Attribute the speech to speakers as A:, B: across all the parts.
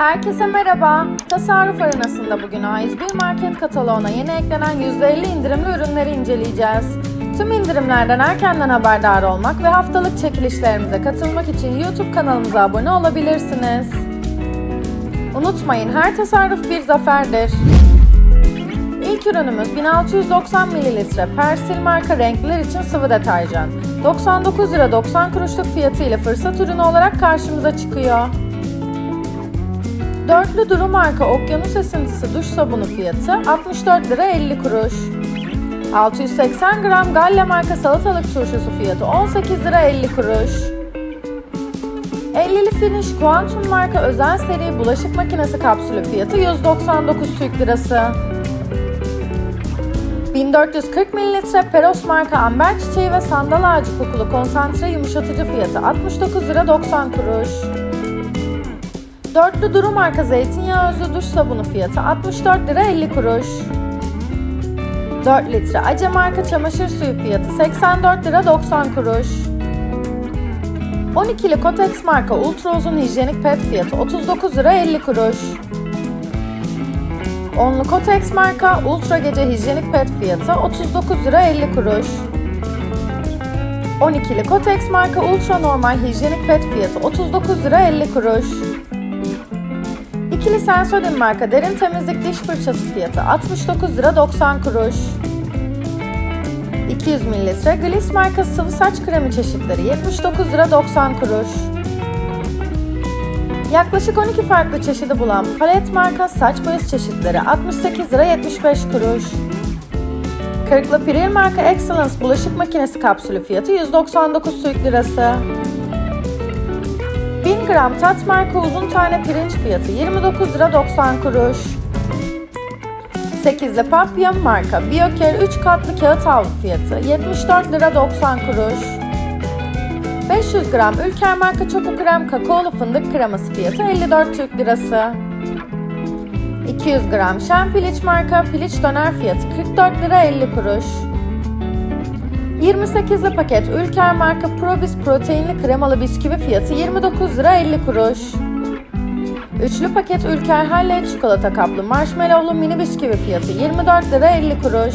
A: Herkese merhaba. Tasarruf arenasında bugün A101 Market kataloğuna yeni eklenen %50 indirimli ürünleri inceleyeceğiz. Tüm indirimlerden erkenden haberdar olmak ve haftalık çekilişlerimize katılmak için YouTube kanalımıza abone olabilirsiniz. Unutmayın her tasarruf bir zaferdir. İlk ürünümüz 1690 ml Persil marka renkler için sıvı deterjan. 99 lira 90 kuruşluk fiyatı ile fırsat ürünü olarak karşımıza çıkıyor. Dörtlü Duru marka okyanus esintisi duş sabunu fiyatı 64 lira 50 kuruş. 680 gram Galle marka salatalık turşusu fiyatı 18 lira 50 kuruş. 50'li Finish Quantum marka özel seri bulaşık makinesi kapsülü fiyatı 199 Türk lirası. 1440 ml Peros marka amber çiçeği ve sandal ağacı kokulu konsantre yumuşatıcı fiyatı 69 lira 90 kuruş. Dörtlü Duru marka zeytinyağı özlü duş sabunu fiyatı 64 lira 50 kuruş. 4 litre Ace marka çamaşır suyu fiyatı 84 lira 90 kuruş. 12'li Kotex marka ultra uzun hijyenik pet fiyatı 39 lira 50 kuruş. 10'lu Kotex marka ultra gece hijyenik pet fiyatı 39 lira 50 kuruş. 12'li Kotex marka ultra normal hijyenik pet fiyatı 39 lira 50 kuruş. İkili Sensodyne marka derin temizlik diş fırçası fiyatı 69 lira 90 kuruş. 200 ml Gliss marka sıvı saç kremi çeşitleri 79 lira 90 kuruş. Yaklaşık 12 farklı çeşidi bulan Palet marka saç boyası çeşitleri 68 lira 75 kuruş. Kırklı Piril marka Excellence bulaşık makinesi kapsülü fiyatı 199 Türk lirası. 1000 gram tat marka uzun tane pirinç fiyatı 29 lira 90 kuruş. 8'li Papillon marka Biocare 3 katlı kağıt havlu fiyatı 74 lira 90 kuruş. 500 gram Ülker marka çopuk krem kakaolu fındık kreması fiyatı 54 Türk lirası. 200 gram Şempiliç marka piliç döner fiyatı 44 lira 50 kuruş. 28'li paket Ülker marka Probis proteinli kremalı bisküvi fiyatı 29 lira 50 kuruş. Üçlü paket Ülker Halley çikolata kaplı marshmallowlu mini bisküvi fiyatı 24 lira 50 kuruş.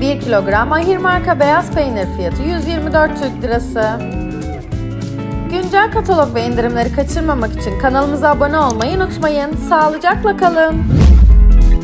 A: 1 kilogram Ahir marka beyaz peynir fiyatı 124 Türk lirası. Güncel katalog ve indirimleri kaçırmamak için kanalımıza abone olmayı unutmayın. Sağlıcakla kalın.